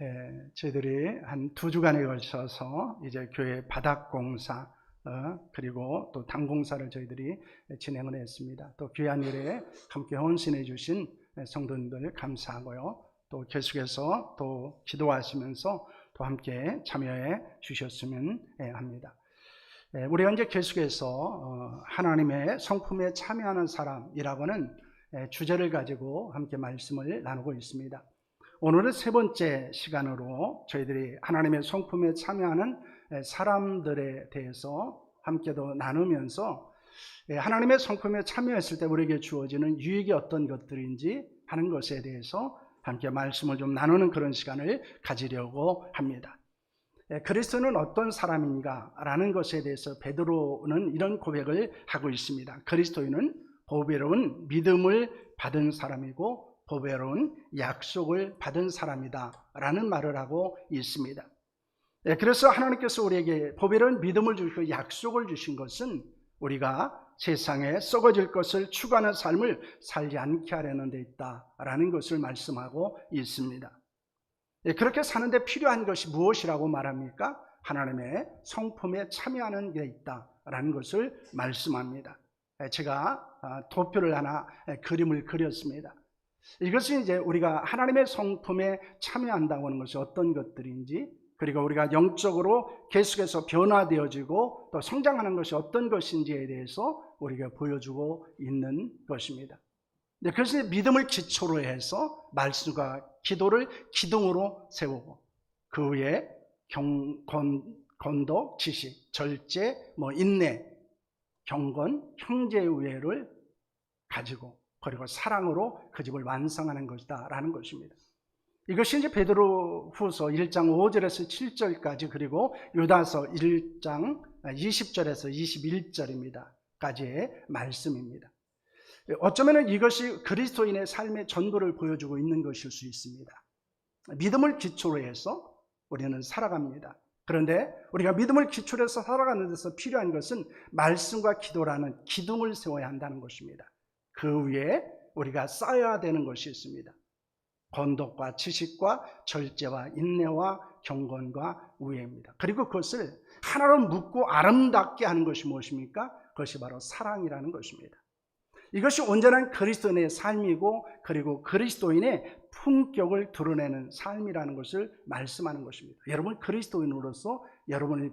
예, 저희들이 한 두 주간에 걸쳐서 이제 교회 바닥 공사 어, 그리고 또 당공사를 저희들이 진행을 했습니다. 또 귀한 일에 함께 헌신해 주신 성도님들 감사하고요. 또 계속해서 또 기도하시면서 또 함께 참여해 주셨으면 예, 합니다. 예, 우리가 이제 계속해서 어, 하나님의 성품에 참여하는 사람이라고는 예, 주제를 가지고 함께 말씀을 나누고 있습니다. 오늘은 세 번째 시간으로 저희들이 하나님의 성품에 참여하는 사람들에 대해서 함께도 나누면서 하나님의 성품에 참여했을 때 우리에게 주어지는 유익이 어떤 것들인지 하는 것에 대해서 함께 말씀을 좀 나누는 그런 시간을 가지려고 합니다. 그리스도는 어떤 사람인가라는 것에 대해서 베드로는 이런 고백을 하고 있습니다. 그리스도인은 보배로운 믿음을 받은 사람이고 보배로운 약속을 받은 사람이다 라는 말을 하고 있습니다. 예, 그래서 하나님께서 우리에게 보배로운 믿음을 주시고 약속을 주신 것은 우리가 세상에 썩어질 것을 추구하는 삶을 살지 않게 하려는 데 있다라는 것을 말씀하고 있습니다. 예, 그렇게 사는데 필요한 것이 무엇이라고 말합니까? 하나님의 성품에 참여하는 게 있다라는 것을 말씀합니다. 예, 제가 아, 도표를 하나 그림을 그렸습니다. 이것이 이제 우리가 하나님의 성품에 참여한다고 하는 것이 어떤 것들인지 그리고 우리가 영적으로 계속해서 변화되어지고 또 성장하는 것이 어떤 것인지에 대해서 우리가 보여주고 있는 것입니다. 네, 그래서 믿음을 기초로 해서 말씀과 기도를 기둥으로 세우고 그 위에 경, 건, 건덕, 지식, 절제, 뭐 인내, 경건, 형제 우애를 가지고 그리고 사랑으로 그 집을 완성하는 것이다라는 것입니다. 이것이 이제 베드로 후서 1장 5절에서 7절까지 그리고 유다서 1장 20절에서 21절입니다. 까지의 말씀입니다. 어쩌면 이것이 그리스도인의 삶의 전부를 보여주고 있는 것일 수 있습니다. 믿음을 기초로 해서 우리는 살아갑니다. 그런데 우리가 믿음을 기초로 해서 살아가는 데서 필요한 것은 말씀과 기도라는 기둥을 세워야 한다는 것입니다. 그 위에 우리가 쌓여야 되는 것이 있습니다. 건덕과 지식과 절제와 인내와 경건과 우애입니다. 그리고 그것을 하나로 묶고 아름답게 하는 것이 무엇입니까? 그것이 바로 사랑이라는 것입니다. 이것이 온전한 그리스도인의 삶이고 그리고 그리스도인의 품격을 드러내는 삶이라는 것을 말씀하는 것입니다. 여러분 그리스도인으로서 여러분이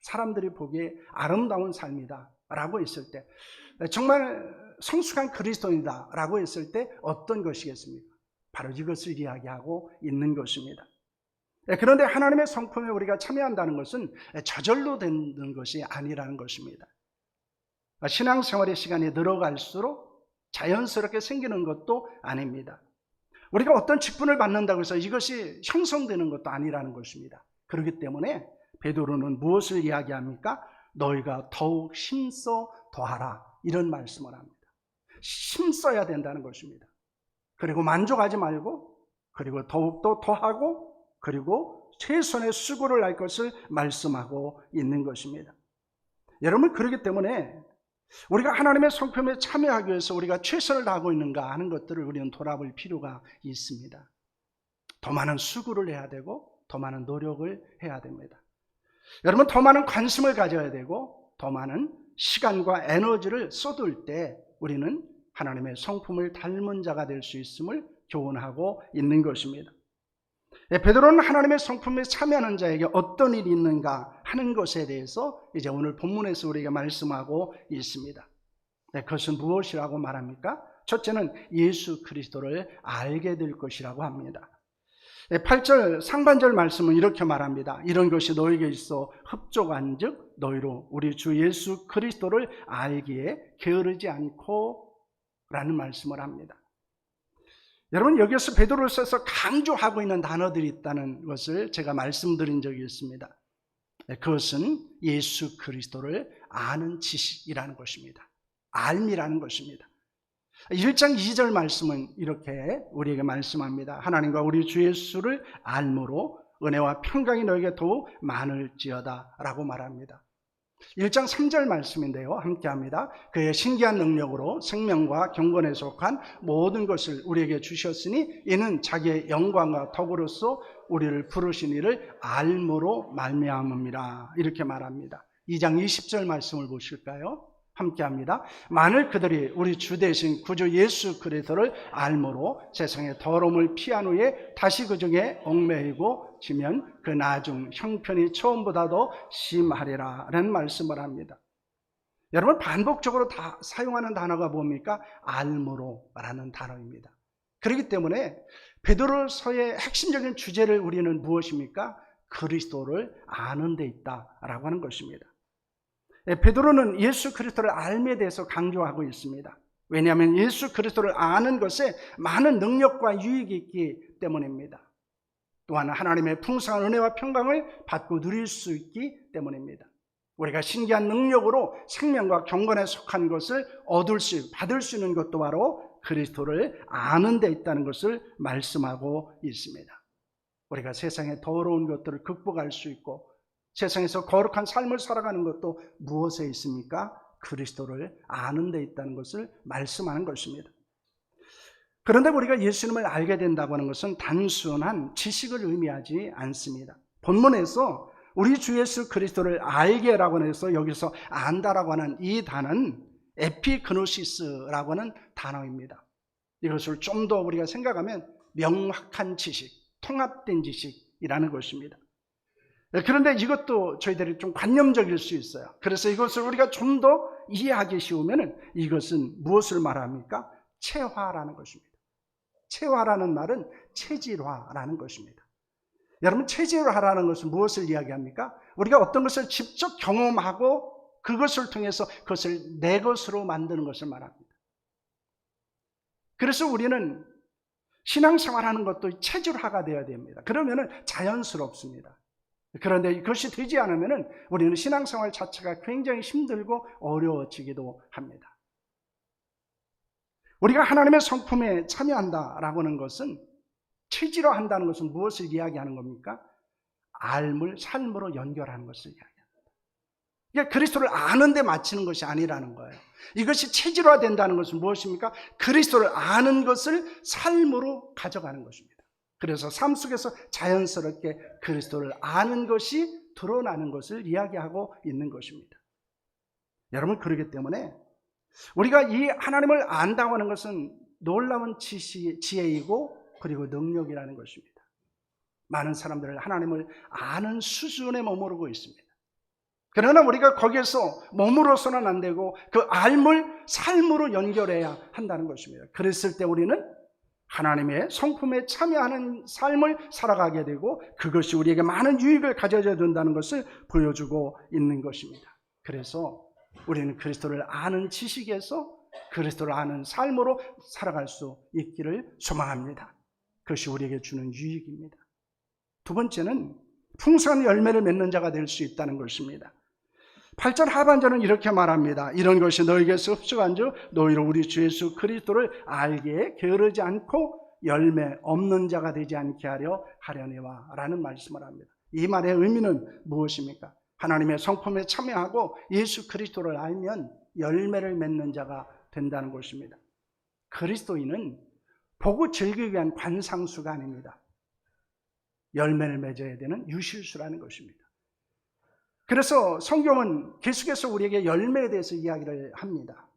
사람들이 보기에 아름다운 삶이다 라고 했을 때 정말 성숙한 그리스도인이다 라고 했을 때 어떤 것이겠습니까? 바로 이것을 이야기하고 있는 것입니다. 예, 그런데 하나님의 성품에 우리가 참여한다는 것은 저절로 되는 것이 아니라는 것입니다. 신앙생활의 시간이 늘어갈수록 자연스럽게 생기는 것도 아닙니다. 우리가 어떤 직분을 받는다고 해서 이것이 형성되는 것도 아니라는 것입니다. 그렇기 때문에 베드로는 무엇을 이야기합니까? 너희가 더욱 힘써 더하라 이런 말씀을 합니다. 힘써야 된다는 것입니다. 그리고 만족하지 말고 그리고 더욱더 더하고 그리고 최선의 수고를 할 것을 말씀하고 있는 것입니다. 여러분 그렇기 때문에 우리가 하나님의 성품에 참여하기 위해서 우리가 최선을 다하고 있는가 하는 것들을 우리는 돌아볼 필요가 있습니다. 더 많은 수고를 해야 되고 더 많은 노력을 해야 됩니다. 여러분 더 많은 관심을 가져야 되고 더 많은 시간과 에너지를 쏟을 때 우리는 하나님의 성품을 닮은 자가 될 수 있음을 교훈하고 있는 것입니다. 예, 베드로는 하나님의 성품에 참여하는 자에게 어떤 일이 있는가 하는 것에 대해서 이제 오늘 본문에서 우리가 말씀하고 있습니다. 네, 그것은 무엇이라고 말합니까? 첫째는 예수 그리스도를 알게 될 것이라고 합니다. 8절 상반절 말씀은 이렇게 말합니다. 이런 것이 너에게 있어 흡족한 즉 너희로 우리 주 예수 그리스도를 알기에 게으르지 않고 라는 말씀을 합니다. 여러분 여기서 베드로를 써서 강조하고 있는 단어들이 있다는 것을 제가 말씀드린 적이 있습니다. 네, 그것은 예수 그리스도를 아는 지식이라는 것입니다. 알미라는 것입니다. 1장 2절 말씀은 이렇게 우리에게 말씀합니다. 하나님과 우리 주 예수를 알므로 은혜와 평강이 너에게 더욱 많을지어다 라고 말합니다. 1장 3절 말씀인데요. 함께 합니다. 그의 신기한 능력으로 생명과 경건에 속한 모든 것을 우리에게 주셨으니 이는 자기의 영광과 덕으로서 우리를 부르신 이를 알므로 말미암음이라 이렇게 말합니다. 2장 20절 말씀을 보실까요? 함께 합니다. 만일 그들이 우리 주 대신 구주 예수 그리스도를 알므로 세상의 더러움을 피한 후에 다시 그 중에 얽매이고 지면 그 나중 형편이 처음보다도 심하리라 라는 말씀을 합니다. 여러분 반복적으로 다 사용하는 단어가 뭡니까? 알므로라는 단어입니다. 그렇기 때문에 베드로서의 핵심적인 주제를 우리는 무엇입니까? 그리스도를 아는 데 있다라고 하는 것입니다. 예, 베드로는 예수 그리스도를 알에 대해서 강조하고 있습니다. 왜냐하면 예수 그리스도를 아는 것에 많은 능력과 유익이 있기 때문입니다. 또한 하나님의 풍성한 은혜와 평강을 받고 누릴 수 있기 때문입니다. 우리가 신기한 능력으로 생명과 경건에 속한 것을 얻을 수, 받을 수 있는 것도 바로 그리스도를 아는 데 있다는 것을 말씀하고 있습니다. 우리가 세상의 더러운 것들을 극복할 수 있고 세상에서 거룩한 삶을 살아가는 것도 무엇에 있습니까? 그리스도를 아는 데 있다는 것을 말씀하는 것입니다. 그런데 우리가 예수님을 알게 된다고 하는 것은 단순한 지식을 의미하지 않습니다. 본문에서 우리 주 예수 그리스도를 알게라고 해서 여기서 안다라고 하는 이 단어는 에피그노시스라고 하는 단어입니다. 이것을 좀 더 우리가 생각하면 명확한 지식, 통합된 지식이라는 것입니다. 네, 그런데 이것도 저희들이 좀 관념적일 수 있어요. 그래서 이것을 우리가 좀 더 이해하기 쉬우면 이것은 무엇을 말합니까? 체화라는 것입니다. 체화라는 말은 체질화라는 것입니다. 여러분, 체질화라는 것은 무엇을 이야기합니까? 우리가 어떤 것을 직접 경험하고 그것을 통해서 그것을 내 것으로 만드는 것을 말합니다. 그래서 우리는 신앙생활하는 것도 체질화가 되어야 됩니다. 그러면 자연스럽습니다. 그런데 이것이 되지 않으면 우리는 신앙생활 자체가 굉장히 힘들고 어려워지기도 합니다. 우리가 하나님의 성품에 참여한다라고 하는 것은 체질화한다는 것은 무엇을 이야기하는 겁니까? 삶을 삶으로 연결하는 것을 이야기합니다. 그러니까 그리스도를 아는데 마치는 것이 아니라는 거예요. 이것이 체질화된다는 것은 무엇입니까? 그리스도를 아는 것을 삶으로 가져가는 것입니다. 그래서 삶 속에서 자연스럽게 그리스도를 아는 것이 드러나는 것을 이야기하고 있는 것입니다. 여러분, 그러기 때문에 우리가 이 하나님을 안다고 하는 것은 놀라운 지시, 지혜이고 그리고 능력이라는 것입니다. 많은 사람들은 하나님을 아는 수준에 머무르고 있습니다. 그러나 우리가 거기에서 머무러서는 안 되고 그 알물 삶으로 연결해야 한다는 것입니다. 그랬을 때 우리는 하나님의 성품에 참여하는 삶을 살아가게 되고 그것이 우리에게 많은 유익을 가져다 준다는 것을 보여주고 있는 것입니다. 그래서 우리는 그리스도를 아는 지식에서 그리스도를 아는 삶으로 살아갈 수 있기를 소망합니다. 그것이 우리에게 주는 유익입니다. 두 번째는 풍성한 열매를 맺는 자가 될 수 있다는 것입니다. 8절 하반절은 이렇게 말합니다. 이런 것이 너에게서 흡수한 즉 너희로 우리 주 예수 그리스도를 알게 게으르지 않고 열매 없는 자가 되지 않게 하려 하려니와 라는 말씀을 합니다. 이 말의 의미는 무엇입니까? 하나님의 성품에 참여하고 예수 그리스도를 알면 열매를 맺는 자가 된다는 것입니다. 그리스도인은 보고 즐기기 위한 관상수가 아닙니다. 열매를 맺어야 되는 유실수라는 것입니다. 그래서 성경은 계속해서 우리에게 열매에 대해서 이야기를 합니다.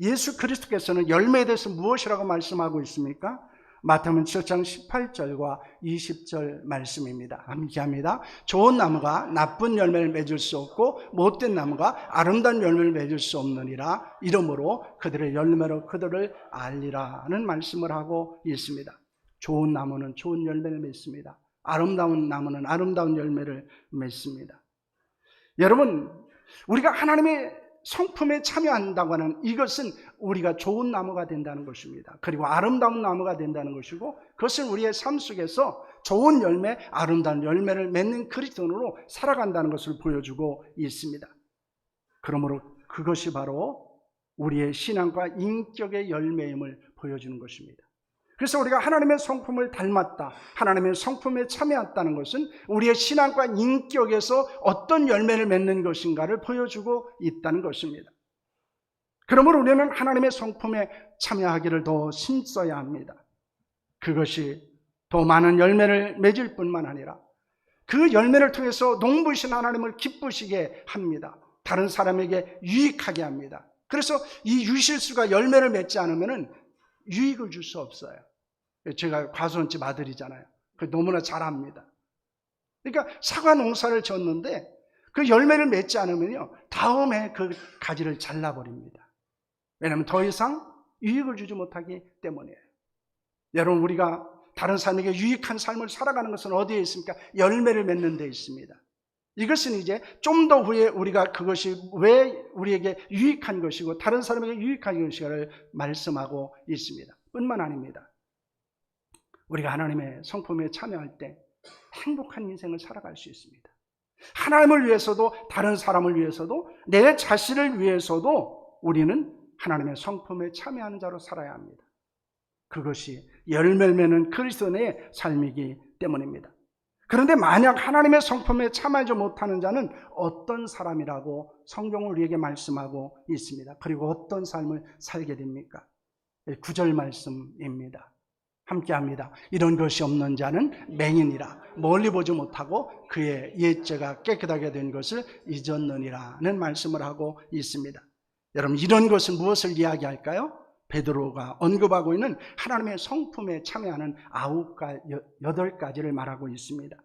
예수 그리스도께서는 열매에 대해서 무엇이라고 말씀하고 있습니까? 마태복음 7장 18절과 20절 말씀입니다. 함께합니다. 좋은 나무가 나쁜 열매를 맺을 수 없고 못된 나무가 아름다운 열매를 맺을 수 없느니라 이러므로 그들의 열매로 그들을 알리라는 말씀을 하고 있습니다. 좋은 나무는 좋은 열매를 맺습니다. 아름다운 나무는 아름다운 열매를 맺습니다. 여러분, 우리가 하나님의 성품에 참여한다고 하는 이것은 우리가 좋은 나무가 된다는 것입니다. 그리고 아름다운 나무가 된다는 것이고 그것은 우리의 삶 속에서 좋은 열매, 아름다운 열매를 맺는 그리스도인으로 살아간다는 것을 보여주고 있습니다. 그러므로 그것이 바로 우리의 신앙과 인격의 열매임을 보여주는 것입니다. 그래서 우리가 하나님의 성품을 닮았다. 하나님의 성품에 참여했다는 것은 우리의 신앙과 인격에서 어떤 열매를 맺는 것인가를 보여주고 있다는 것입니다. 그러므로 우리는 하나님의 성품에 참여하기를 더 힘써야 합니다. 그것이 더 많은 열매를 맺을 뿐만 아니라 그 열매를 통해서 농부신 하나님을 기쁘시게 합니다. 다른 사람에게 유익하게 합니다. 그래서 이 유실수가 열매를 맺지 않으면 유익을 줄 수 없어요. 제가 과수원집 아들이잖아요. 그 너무나 잘 압니다. 그러니까 사과 농사를 졌는데 그 열매를 맺지 않으면요. 다음에 그 가지를 잘라버립니다. 왜냐하면 더 이상 유익을 주지 못하기 때문이에요. 여러분, 우리가 다른 사람에게 유익한 삶을 살아가는 것은 어디에 있습니까? 열매를 맺는 데 있습니다. 이것은 이제 좀 더 후에 우리가 그것이 왜 우리에게 유익한 것이고 다른 사람에게 유익한 것인가를 말씀하고 있습니다. 뿐만 아닙니다. 우리가 하나님의 성품에 참여할 때 행복한 인생을 살아갈 수 있습니다. 하나님을 위해서도 다른 사람을 위해서도 내 자신을 위해서도 우리는 하나님의 성품에 참여하는 자로 살아야 합니다. 그것이 열매를 맺는 그리스도인의 삶이기 때문입니다. 그런데 만약 하나님의 성품에 참여하지 못하는 자는 어떤 사람이라고 성경을 우리에게 말씀하고 있습니다. 그리고 어떤 삶을 살게 됩니까? 구절 말씀입니다. 함께 합니다. 이런 것이 없는 자는 맹인이라 멀리 보지 못하고 그의 옛죄가 깨끗하게 된 것을 잊었느니라는 말씀을 하고 있습니다. 여러분 이런 것은 무엇을 이야기할까요? 베드로가 언급하고 있는 하나님의 성품에 참여하는 아홉 가 여덟 가지를 말하고 있습니다.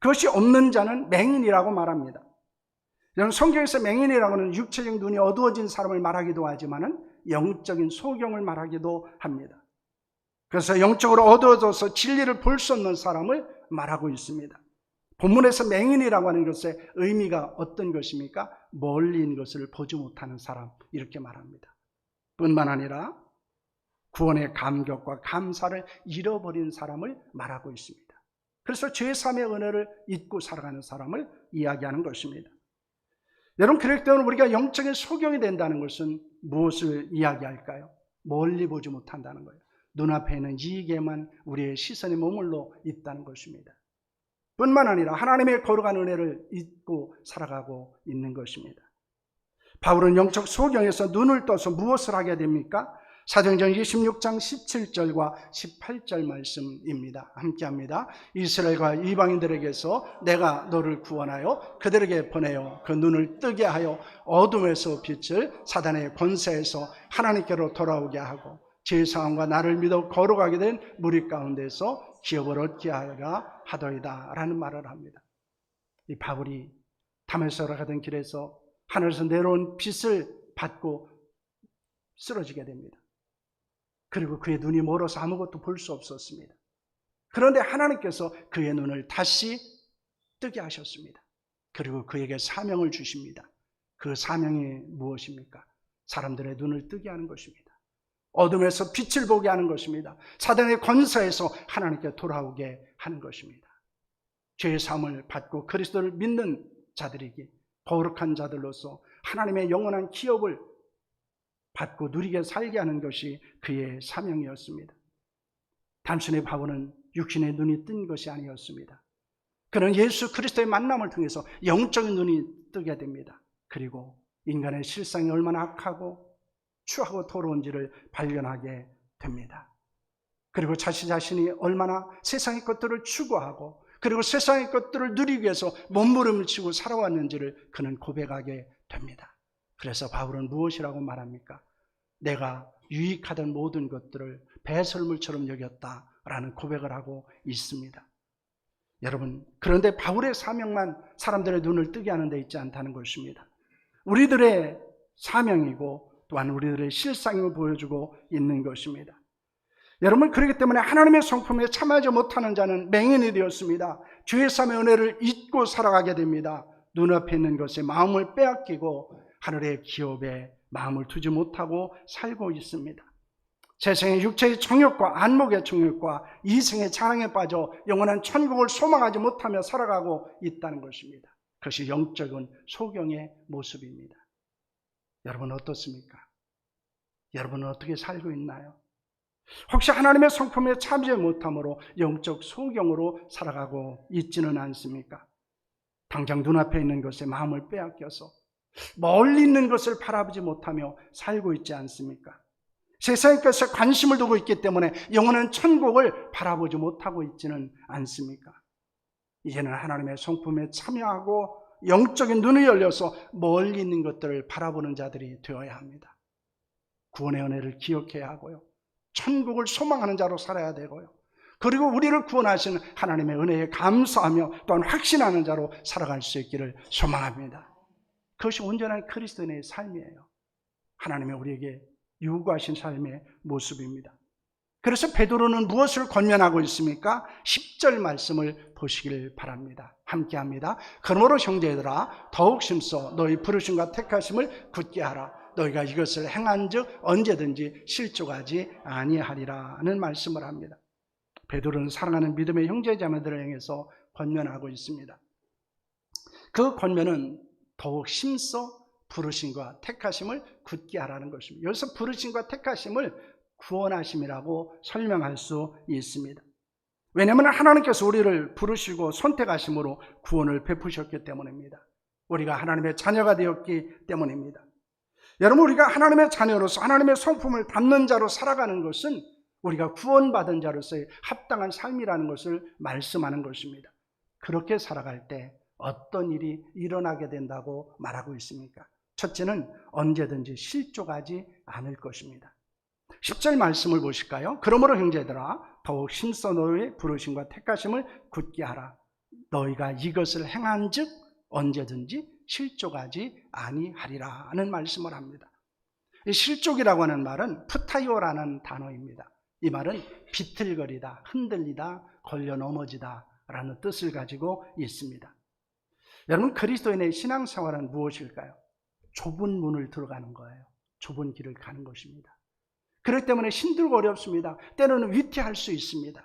그것이 없는 자는 맹인이라고 말합니다. 여러분 성경에서 맹인이라고는 육체적 눈이 어두워진 사람을 말하기도 하지만은 영적인 소경을 말하기도 합니다. 그래서 영적으로 어두워져서 진리를 볼 수 없는 사람을 말하고 있습니다. 본문에서 맹인이라고 하는 것의 의미가 어떤 것입니까? 멀리 있는 것을 보지 못하는 사람 이렇게 말합니다. 뿐만 아니라 구원의 감격과 감사를 잃어버린 사람을 말하고 있습니다. 그래서 제3의 은혜를 잊고 살아가는 사람을 이야기하는 것입니다. 여러분, 그럴 때는 우리가 영적인 소경이 된다는 것은 무엇을 이야기할까요? 멀리 보지 못한다는 거예요. 눈앞에 있는 이익에만 우리의 시선이 머물러 있다는 것입니다. 뿐만 아니라 하나님의 거룩한 은혜를 잊고 살아가고 있는 것입니다. 바울은 영적 소경에서 눈을 떠서 무엇을 하게 됩니까? 사도행전 26장 17절과 18절 말씀입니다. 함께 합니다. 이스라엘과 이방인들에게서 내가 너를 구원하여 그들에게 보내어 그 눈을 뜨게 하여 어둠에서 빛을 사단의 권세에서 하나님께로 돌아오게 하고 제사함과 나를 믿어 걸어가게 된 무리 가운데서 기업을 얻게 하여라 하더이다 라는 말을 합니다. 이 바울이 담에서 가던 길에서 하늘에서 내려온 빛을 받고 쓰러지게 됩니다. 그리고 그의 눈이 멀어서 아무것도 볼 수 없었습니다. 그런데 하나님께서 그의 눈을 다시 뜨게 하셨습니다. 그리고 그에게 사명을 주십니다. 그 사명이 무엇입니까? 사람들의 눈을 뜨게 하는 것입니다. 어둠에서 빛을 보게 하는 것입니다. 사단의 권세에서 하나님께 돌아오게 하는 것입니다. 죄의 삶을 받고 그리스도를 믿는 자들에게 거룩한 자들로서 하나님의 영원한 기업을 받고 누리게 살게 하는 것이 그의 사명이었습니다. 단순히 바보는 육신의 눈이 뜬 것이 아니었습니다. 그는 예수 그리스도의 만남을 통해서 영적인 눈이 뜨게 됩니다. 그리고 인간의 실상이 얼마나 악하고 추하고 더러운지를 발견하게 됩니다. 그리고 자신 자신이 얼마나 세상의 것들을 추구하고 그리고 세상의 것들을 누리기 위해서 몸부림을 치고 살아왔는지를 그는 고백하게 됩니다. 그래서 바울은 무엇이라고 말합니까? 내가 유익하던 모든 것들을 배설물처럼 여겼다라는 고백을 하고 있습니다. 여러분, 그런데 바울의 사명만 사람들의 눈을 뜨게 하는 데 있지 않다는 것입니다. 우리들의 사명이고 또한 우리들의 실상을 보여주고 있는 것입니다. 여러분 그렇기 때문에 하나님의 성품에 참하지 못하는 자는 맹인이 되었습니다. 주의 삶의 은혜를 잊고 살아가게 됩니다. 눈앞에 있는 것에 마음을 빼앗기고 하늘의 기업에 마음을 두지 못하고 살고 있습니다. 세상의 육체의 정욕과 안목의 정욕과 이생의 자랑에 빠져 영원한 천국을 소망하지 못하며 살아가고 있다는 것입니다. 그것이 영적인 소경의 모습입니다. 여러분 어떻습니까? 여러분은 어떻게 살고 있나요? 혹시 하나님의 성품에 참지 못함으로 영적 소경으로 살아가고 있지는 않습니까? 당장 눈앞에 있는 것에 마음을 빼앗겨서 멀리 있는 것을 바라보지 못하며 살고 있지 않습니까? 세상의 것에 관심을 두고 있기 때문에 영원한 천국을 바라보지 못하고 있지는 않습니까? 이제는 하나님의 성품에 참여하고 영적인 눈이 열려서 멀리 있는 것들을 바라보는 자들이 되어야 합니다. 구원의 은혜를 기억해야 하고요. 천국을 소망하는 자로 살아야 되고요. 그리고 우리를 구원하신 하나님의 은혜에 감사하며 또한 확신하는 자로 살아갈 수 있기를 소망합니다. 그것이 온전한 그리스도인의 삶이에요. 하나님의 우리에게 요구하신 삶의 모습입니다. 그래서 베드로는 무엇을 권면하고 있습니까? 10절 말씀을 보시길 바랍니다. 함께 합니다. 그러므로 형제들아 더욱 심써 너희 부르심과 택하심을 굳게 하라. 너희가 이것을 행한즉 언제든지 실족하지 아니하리라는 말씀을 합니다. 베드로는 사랑하는 믿음의 형제 자매들을 향해서 권면하고 있습니다. 그 권면은 더욱 심써 부르심과 택하심을 굳게 하라는 것입니다. 여기서 부르심과 택하심을 구원하심이라고 설명할 수 있습니다. 왜냐하면 하나님께서 우리를 부르시고 선택하심으로 구원을 베푸셨기 때문입니다. 우리가 하나님의 자녀가 되었기 때문입니다. 여러분 우리가 하나님의 자녀로서 하나님의 성품을 담는 자로 살아가는 것은 우리가 구원받은 자로서의 합당한 삶이라는 것을 말씀하는 것입니다. 그렇게 살아갈 때 어떤 일이 일어나게 된다고 말하고 있습니까? 첫째는 언제든지 실족하지 않을 것입니다. 10절 말씀을 보실까요? 그러므로 형제들아 더욱 심써 너의 부르심과 택하심을 굳게 하라. 너희가 이것을 행한즉 언제든지 실족하지 아니하리라 하는 말씀을 합니다. 이 실족이라고 하는 말은 푸타이오라는 단어입니다. 이 말은 비틀거리다, 흔들리다, 걸려 넘어지다 라는 뜻을 가지고 있습니다. 여러분 그리스도인의 신앙생활은 무엇일까요? 좁은 문을 들어가는 거예요. 좁은 길을 가는 것입니다. 그렇기 때문에 힘들고 어렵습니다. 때로는 위태할 수 있습니다.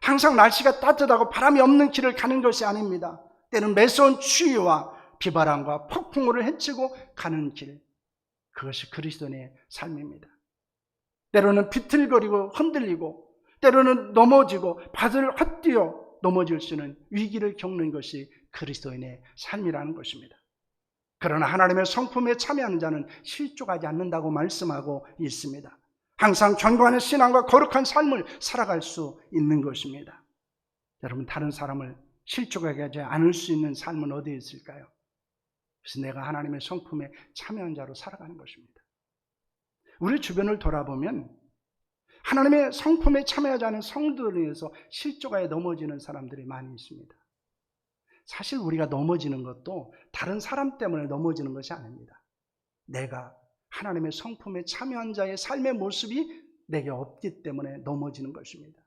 항상 날씨가 따뜻하고 바람이 없는 길을 가는 것이 아닙니다. 때는 매서운 추위와 비바람과 폭풍우를 헤치고 가는 길. 그것이 그리스도인의 삶입니다. 때로는 비틀거리고 흔들리고 때로는 넘어지고 바다를 헛뛰어 넘어질 수 있는 위기를 겪는 것이 그리스도인의 삶이라는 것입니다. 그러나 하나님의 성품에 참여하는 자는 실족하지 않는다고 말씀하고 있습니다. 항상 견고한 신앙과 거룩한 삶을 살아갈 수 있는 것입니다. 여러분 다른 사람을 실족하게 하지 않을 수 있는 삶은 어디에 있을까요? 그래서 내가 하나님의 성품에 참여한 자로 살아가는 것입니다. 우리 주변을 돌아보면 하나님의 성품에 참여하지 않은 성도들에 의해서 실족하에 넘어지는 사람들이 많이 있습니다. 사실 우리가 넘어지는 것도 다른 사람 때문에 넘어지는 것이 아닙니다. 내가 하나님의 성품에 참여한 자의 삶의 모습이 내게 없기 때문에 넘어지는 것입니다.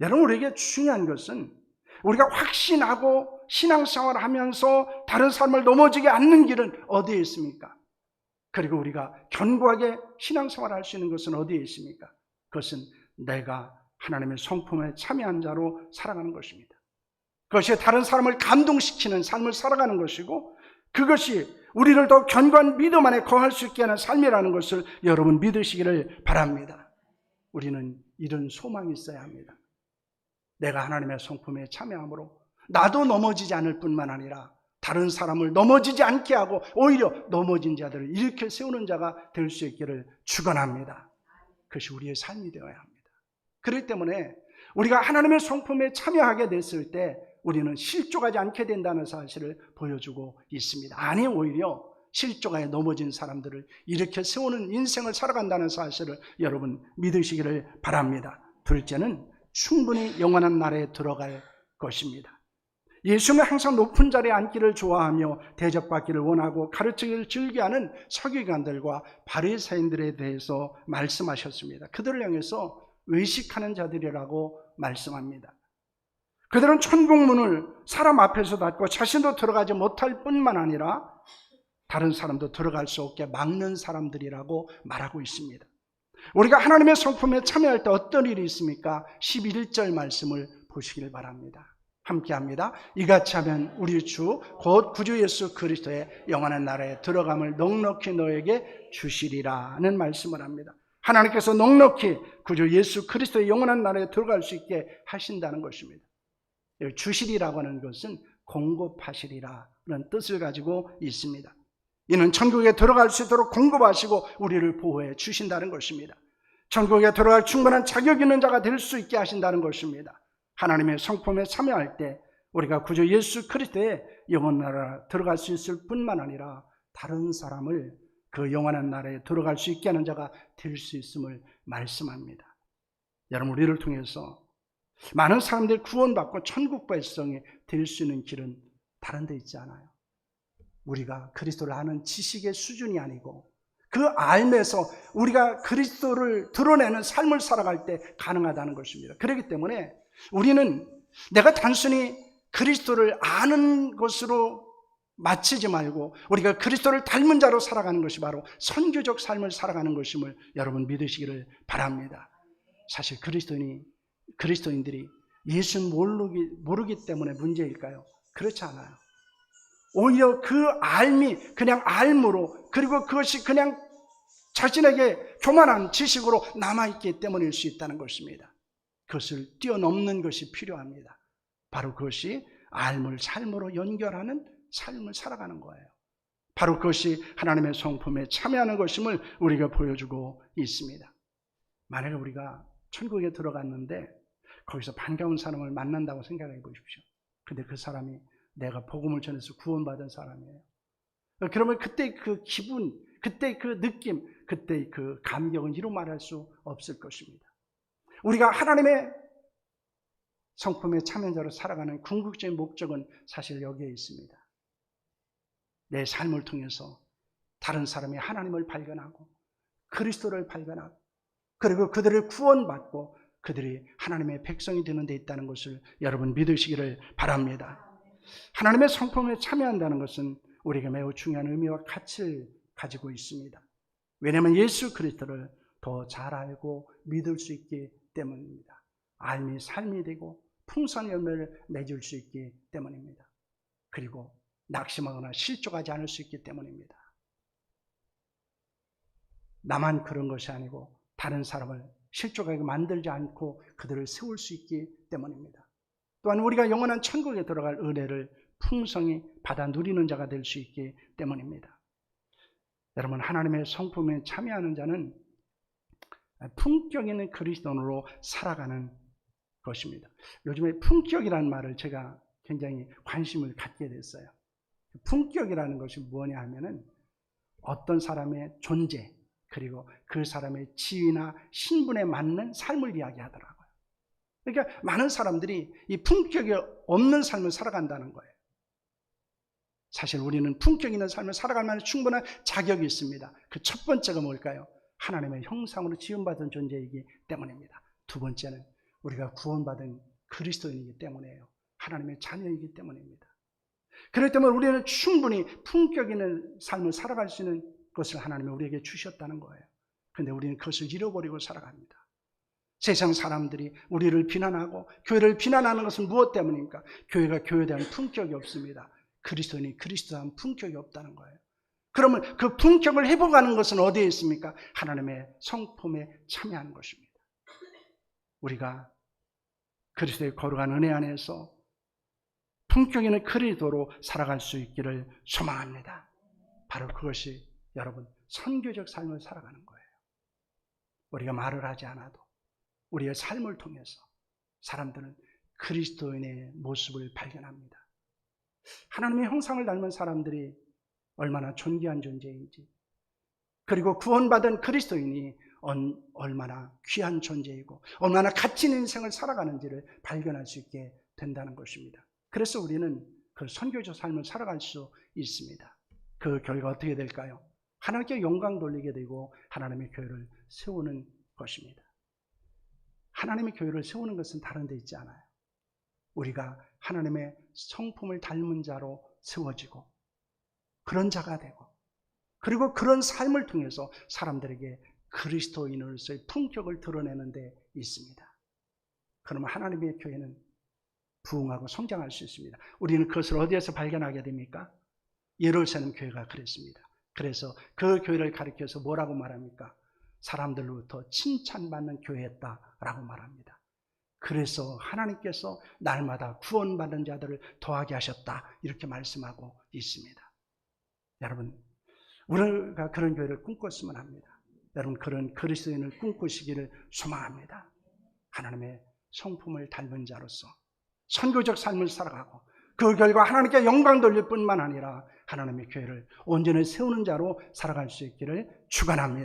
여러분, 우리에게 중요한 것은 우리가 확신하고 신앙생활을 하면서 다른 사람을 넘어지게 않는 길은 어디에 있습니까? 그리고 우리가 견고하게 신앙생활을 할수 있는 것은 어디에 있습니까? 그것은 내가 하나님의 성품에 참여한 자로 살아가는 것입니다. 그것이 다른 사람을 감동시키는 삶을 살아가는 것이고 그것이 우리를 더 견고한 믿음 안에 거할 수 있게 하는 삶이라는 것을 여러분 믿으시기를 바랍니다. 우리는 이런 소망이 있어야 합니다. 내가 하나님의 성품에 참여함으로 나도 넘어지지 않을 뿐만 아니라 다른 사람을 넘어지지 않게 하고 오히려 넘어진 자들을 일으켜 세우는 자가 될 수 있기를 축원합니다. 그것이 우리의 삶이 되어야 합니다. 그렇기 때문에 우리가 하나님의 성품에 참여하게 됐을 때 우리는 실족하지 않게 된다는 사실을 보여주고 있습니다. 아니 오히려 실족하에 넘어진 사람들을 일으켜 세우는 인생을 살아간다는 사실을 여러분 믿으시기를 바랍니다. 둘째는 충분히 영원한 나라에 들어갈 것입니다. 예수는 항상 높은 자리에 앉기를 좋아하며 대접받기를 원하고 가르치기를 즐겨하는 서기관들과 바리새인들에 대해서 말씀하셨습니다. 그들을 향해서 의식하는 자들이라고 말씀합니다. 그들은 천국문을 사람 앞에서 닫고 자신도 들어가지 못할 뿐만 아니라 다른 사람도 들어갈 수 없게 막는 사람들이라고 말하고 있습니다. 우리가 하나님의 성품에 참여할 때 어떤 일이 있습니까? 11절 말씀을 보시길 바랍니다. 함께 합니다. 이같이 하면 우리 주, 곧 구주 예수 그리스도의 영원한 나라에 들어감을 넉넉히 너에게 주시리라는 말씀을 합니다. 하나님께서 넉넉히 구주 예수 그리스도의 영원한 나라에 들어갈 수 있게 하신다는 것입니다. 주시리라고 하는 것은 공급하시리라는 뜻을 가지고 있습니다. 이는 천국에 들어갈 수 있도록 공급하시고 우리를 보호해 주신다는 것입니다. 천국에 들어갈 충분한 자격 있는 자가 될 수 있게 하신다는 것입니다. 하나님의 성품에 참여할 때 우리가 구주 예수 그리스도의 영원 나라 들어갈 수 있을 뿐만 아니라 다른 사람을 그 영원한 나라에 들어갈 수 있게 하는 자가 될 수 있음을 말씀합니다. 여러분 우리를 통해서 많은 사람들이 구원받고 천국 백성이 될 수 있는 길은 다른 데 있지 않아요. 우리가 그리스도를 아는 지식의 수준이 아니고 그 알면서 우리가 그리스도를 드러내는 삶을 살아갈 때 가능하다는 것입니다. 그렇기 때문에 우리는 내가 단순히 그리스도를 아는 것으로 마치지 말고 우리가 그리스도를 닮은 자로 살아가는 것이 바로 선교적 삶을 살아가는 것임을 여러분 믿으시기를 바랍니다. 사실 그리스도인이 그리스도인들이 예수 모르기 모르기 때문에 문제일까요? 그렇지 않아요. 오히려 그 알미 그냥 알므로 그리고 그것이 그냥 자신에게 교만한 지식으로 남아있기 때문일 수 있다는 것입니다. 그것을 뛰어넘는 것이 필요합니다. 바로 그것이 알물 삶으로 연결하는 삶을 살아가는 거예요. 바로 그것이 하나님의 성품에 참여하는 것임을 우리가 보여주고 있습니다. 만약에 우리가 천국에 들어갔는데 거기서 반가운 사람을 만난다고 생각해 보십시오. 근데 그 사람이 내가 복음을 전해서 구원받은 사람이에요. 그러면 그때 그 기분, 그때 그 느낌, 그때 그 감격은 이루 말할 수 없을 것입니다. 우리가 하나님의 성품의 참여자로 살아가는 궁극적인 목적은 사실 여기에 있습니다. 내 삶을 통해서 다른 사람이 하나님을 발견하고 그리스도를 발견하고 그리고 그들을 구원받고 그들이 하나님의 백성이 되는 데 있다는 것을 여러분 믿으시기를 바랍니다. 하나님의 성품에 참여한다는 것은 우리에게 매우 중요한 의미와 가치를 가지고 있습니다. 왜냐하면 예수 그리스도를 더 잘 알고 믿을 수 있기 때문입니다. 알미 삶이 되고 풍성한 열매를 맺을 수 있기 때문입니다. 그리고 낙심하거나 실족하지 않을 수 있기 때문입니다. 나만 그런 것이 아니고 다른 사람을 실족하게 만들지 않고 그들을 세울 수 있기 때문입니다. 또한 우리가 영원한 천국에 들어갈 은혜를 풍성히 받아 누리는 자가 될 수 있기 때문입니다. 여러분 하나님의 성품에 참여하는 자는 품격 있는 그리스도인으로 살아가는 것입니다. 요즘에 품격이라는 말을 제가 굉장히 관심을 갖게 됐어요. 품격이라는 것이 뭐냐 하면은 어떤 사람의 존재, 그리고 그 사람의 지위나 신분에 맞는 삶을 이야기하더라고요. 그러니까 많은 사람들이 이 품격이 없는 삶을 살아간다는 거예요. 사실 우리는 품격 있는 삶을 살아갈 만한 충분한 자격이 있습니다. 그 첫 번째가 뭘까요? 하나님의 형상으로 지음받은 존재이기 때문입니다. 두 번째는 우리가 구원받은 그리스도인이기 때문에요. 하나님의 자녀이기 때문입니다. 그렇기 때문에 우리는 충분히 품격 있는 삶을 살아갈 수 있는 것을 하나님이 우리에게 주셨다는 거예요. 그런데 우리는 그것을 잃어버리고 살아갑니다. 세상 사람들이 우리를 비난하고 교회를 비난하는 것은 무엇 때문입니까? 교회가 교회에 대한 품격이 없습니다. 그리스도인이 그리스도한 품격이 없다는 거예요. 그러면 그 품격을 회복하는 것은 어디에 있습니까? 하나님의 성품에 참여하는 것입니다. 우리가 그리스도의 거룩한 은혜 안에서 품격 있는 그리스도로 살아갈 수 있기를 소망합니다. 바로 그것이 여러분 선교적 삶을 살아가는 거예요. 우리가 말을 하지 않아도 우리의 삶을 통해서 사람들은 그리스도인의 모습을 발견합니다. 하나님의 형상을 닮은 사람들이 얼마나 존귀한 존재인지, 그리고 구원받은 그리스도인이 얼마나 귀한 존재이고, 얼마나 가치 있는 인생을 살아가는지를 발견할 수 있게 된다는 것입니다. 그래서 우리는 그 선교적 삶을 살아갈 수 있습니다. 그 결과 어떻게 될까요? 하나님께 영광 돌리게 되고 하나님의 교회를 세우는 것입니다. 하나님의 교회를 세우는 것은 다른 데 있지 않아요. 우리가 하나님의 성품을 닮은 자로 세워지고 그런 자가 되고 그리고 그런 삶을 통해서 사람들에게 그리스도인으로서의 품격을 드러내는 데 있습니다. 그러면 하나님의 교회는 부흥하고 성장할 수 있습니다. 우리는 그것을 어디에서 발견하게 됩니까? 예루살렘 교회가 그랬습니다. 그래서 그 교회를 가리켜서 뭐라고 말합니까? 사람들로부터 칭찬받는 교회였다라고 말합니다. 그래서 하나님께서 날마다 구원받는 자들을 더하게 하셨다. 이렇게 말씀하고 있습니다. 여러분, 우리가 그런 교회를 꿈꿨으면 합니다. 여러분, 그런 그리스도인을 꿈꾸시기를 소망합니다. 하나님의 성품을 닮은 자로서 선교적 삶을 살아가고 그 결과 하나님께 영광 돌릴 뿐만 아니라 하나님의 교회를 온전히 세우는 자로 살아갈 수 있기를 축원합니다.